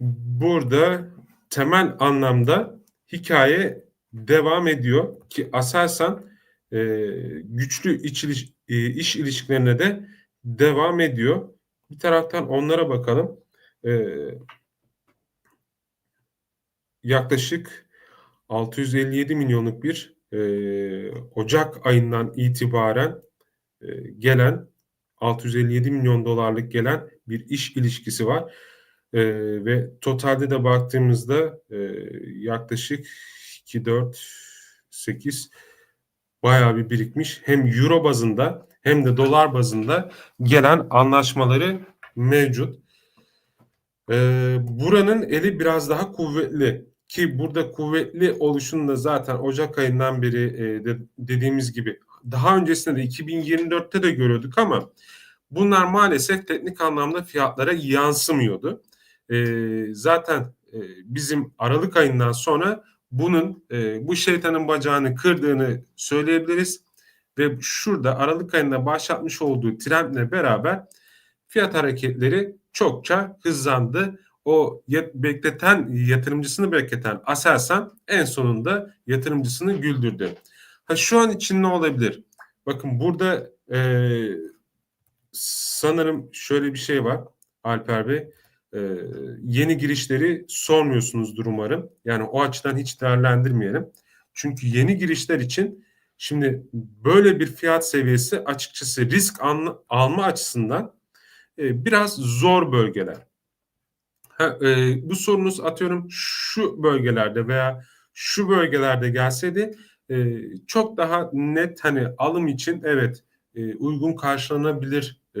Burada temel anlamda hikaye devam ediyor ki Aselsan eee, güçlü iç eee, iş ilişkilerine de devam ediyor. Bir taraftan onlara bakalım. Eee yaklaşık 657 milyonluk bir eee, ocak ayından itibaren eee, gelen 657 milyon dolarlık gelen bir iş ilişkisi var. Eee, ve totalde de baktığımızda eee, yaklaşık 2, 4, 8 bayağı bir birikmiş. Hem euro bazında hem de dolar bazında gelen anlaşmaları mevcut. Eee, buranın eli biraz daha kuvvetli ki burada kuvvetli oluşunu da zaten ocak ayından beri eee, de, dediğimiz gibi daha öncesinde de 2024'te de görüyorduk ama bunlar maalesef teknik anlamda fiyatlara yansımıyordu. Eee, zaten eee, bizim Aralık ayından sonra bunun eee, bu şeytanın bacağını kırdığını söyleyebiliriz ve şurada Aralık ayında başlatmış olduğu trendle beraber fiyat hareketleri çokça hızlandı. O bekleten yatırımcısını bekleten Aselsan en sonunda yatırımcısını güldürdü. Ha şu an için ne olabilir? Bakın burada eee, sanırım şöyle bir şey var Alper Bey. Eee, yeni girişleri sormuyorsunuzdur umarım. Yani o açıdan hiç değerlendirmeyelim. Çünkü yeni girişler için şimdi böyle bir fiyat seviyesi açıkçası risk alma açısından e, biraz zor bölgeler. Ha, e, bu sorunuz atıyorum şu bölgelerde veya şu bölgelerde gelseydi e, çok daha net hani alım için evet e, uygun karşılanabilir e,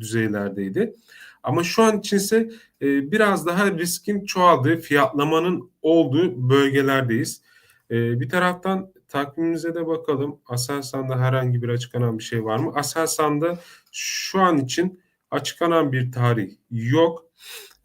düzeylerdeydi. Ama şu an içinse e, biraz daha riskin çoğaldığı, fiyatlamanın olduğu bölgelerdeyiz. E, bir taraftan takvimimize de bakalım. Aselsan'da herhangi bir açıklanan bir şey var mı? Aselsan'da şu an için açıklanan bir tarih yok.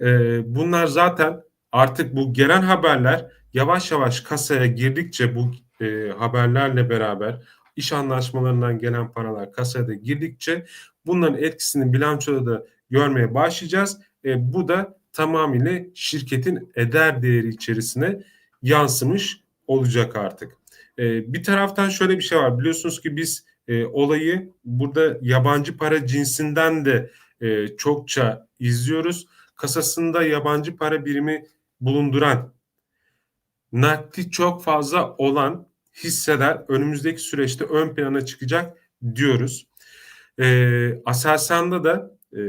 Ee, bunlar zaten artık bu gelen haberler yavaş yavaş kasaya girdikçe bu e, haberlerle beraber iş anlaşmalarından gelen paralar kasaya da girdikçe bunların etkisini bilançoda da görmeye başlayacağız. E, bu da tamamıyla şirketin eder değeri içerisine yansımış olacak artık. E, bir taraftan şöyle bir şey var. Biliyorsunuz ki biz e, olayı burada yabancı para cinsinden de e, çokça izliyoruz. Kasasında yabancı para birimi bulunduran, nakdi çok fazla olan hisseler önümüzdeki süreçte ön plana çıkacak diyoruz. E, Aselsan'da da e,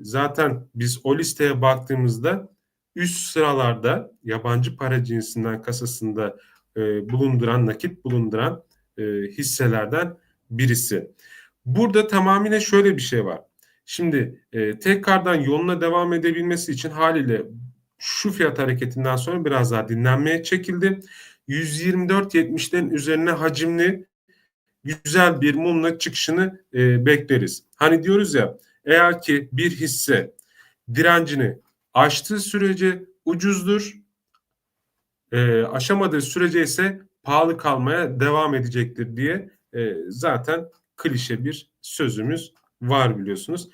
zaten biz o listeye baktığımızda üst sıralarda yabancı para cinsinden kasasında e, bulunduran, nakit bulunduran e, hisselerden birisi. Burada tamamıyla şöyle bir şey var. Şimdi e, tekrardan yoluna devam edebilmesi için haliyle şu fiyat hareketinden sonra biraz daha dinlenmeye çekildi. 124.70'lerin üzerine hacimli güzel bir mumla çıkışını e, bekleriz. Hani diyoruz ya eğer ki bir hisse direncini aştığı sürece ucuzdur, e, aşamadığı sürece ise pahalı kalmaya devam edecektir diye e, zaten klişe bir sözümüz var biliyorsunuz.